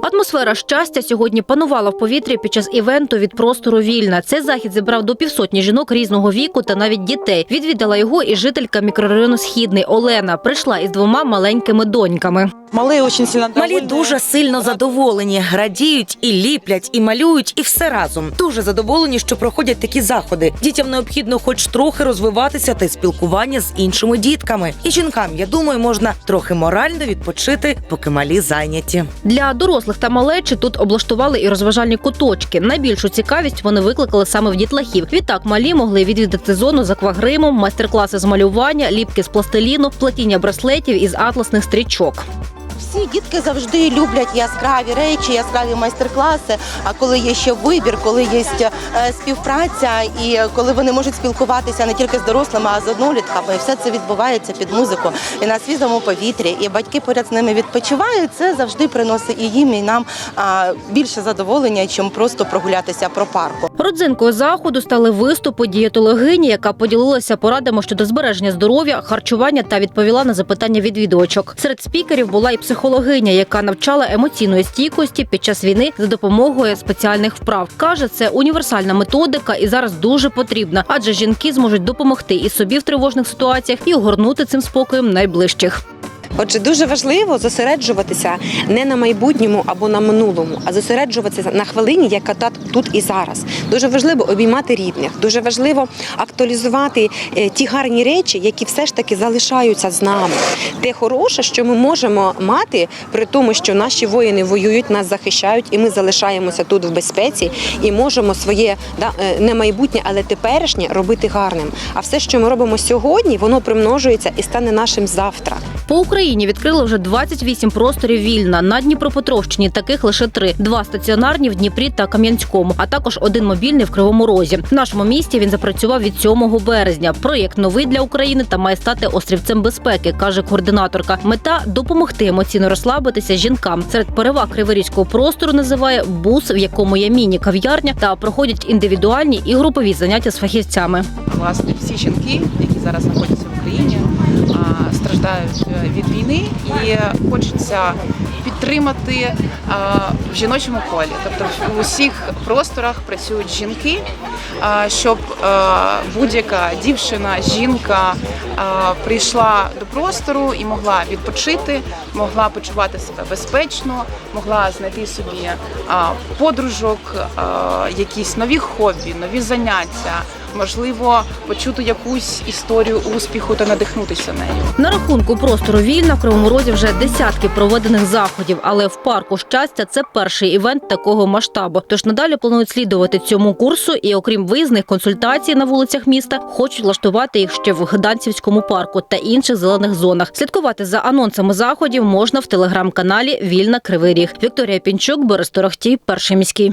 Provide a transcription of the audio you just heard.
Атмосфера щастя сьогодні панувала в повітрі під час івенту від простору вільна. Цей захід зібрав до півсотні жінок різного віку та навіть дітей. Відвідала його і жителька мікрорайону Східний Олена. Прийшла із двома маленькими доньками. Малые очень сильно Малі дуже сильно задоволені, радіють і ліплять, і малюють, і все разом. Дуже задоволені, що проходять такі заходи. Дітям необхідно, хоч трохи розвиватися та спілкування з іншими дітками. І жінкам, я думаю, можна трохи морально відпочити, поки малі зайняті. Для дорослих та малечі тут облаштували і розважальні куточки. Найбільшу цікавість вони викликали саме в дітлахів. Відтак малі могли відвідати зону з аквагримом, майстер-класи з малювання, ліпки з пластиліну, плетіння браслетів із атласних стрічок. Всі дітки завжди люблять яскраві речі, яскраві майстер-класи. А коли є ще вибір, коли є е, співпраця, і коли вони можуть спілкуватися не тільки з дорослими, а з однолітками, і все це відбувається під музику і на свіжому повітрі, і батьки поряд з ними відпочивають. Це завжди приносить і їм, і нам більше задоволення, чим просто прогулятися про парку. Родзинкою заходу стали виступи дієтологині, яка поділилася порадами щодо збереження здоров'я, харчування та відповіла на запитання відвідувачок. Серед спікерів була і психологиня, яка навчала емоційної стійкості під час війни за допомогою спеціальних вправ. каже, це універсальна методика і зараз дуже потрібна, адже жінки зможуть допомогти і собі в тривожних ситуаціях і огорнути цим спокоєм найближчих. Отже, дуже важливо зосереджуватися не на майбутньому або на минулому, а зосереджуватися на хвилині, яка тут і зараз. Дуже важливо обіймати рідних, дуже важливо актуалізувати е, ті гарні речі, які все ж таки залишаються з нами. Те хороше, що ми можемо мати, при тому, що наші воїни воюють, нас захищають, і ми залишаємося тут в безпеці і можемо своє да, е, не майбутнє, але теперішнє робити гарним. А все, що ми робимо сьогодні, воно примножується і стане нашим завтра. По Україні відкрили вже 28 просторів вільна. На Дніпропетровщині таких лише три: два стаціонарні в Дніпрі та Кам'янському, а також один мобільний в Кривому Розі. В нашому місті він запрацював від 7 березня. Проєкт новий для України та має стати острівцем безпеки, каже координаторка. Мета допомогти емоційно розслабитися жінкам. Серед переваг криворізького простору називає бус, в якому є міні-кав'ярня та проходять індивідуальні і групові заняття з фахівцями. власне всі жінки, які зараз знаходяться в Україні, страждають е, від війни, і хочеться підтримати в жіночому колі. Тобто в усіх просторах працюють жінки, щоб будь-яка дівчина, жінка прийшла до простору і могла відпочити, могла почувати себе безпечно, могла знайти собі подружок, якісь нові хобі, нові заняття. Можливо, почути якусь історію успіху та надихнутися нею. На рахунку простору вільна в Кривому Розі вже десятки проведених заходів, але в парку щастя це перший івент такого масштабу. Тож надалі планують слідувати цьому курсу, і окрім виїзних консультацій на вулицях міста, хочуть влаштувати їх ще в Гданцівському парку та інших зелених зонах. Слідкувати за анонсами заходів можна в телеграм-каналі Вільна Кривий Ріг. Вікторія Пінчук, Борис Торохтій, перший міський.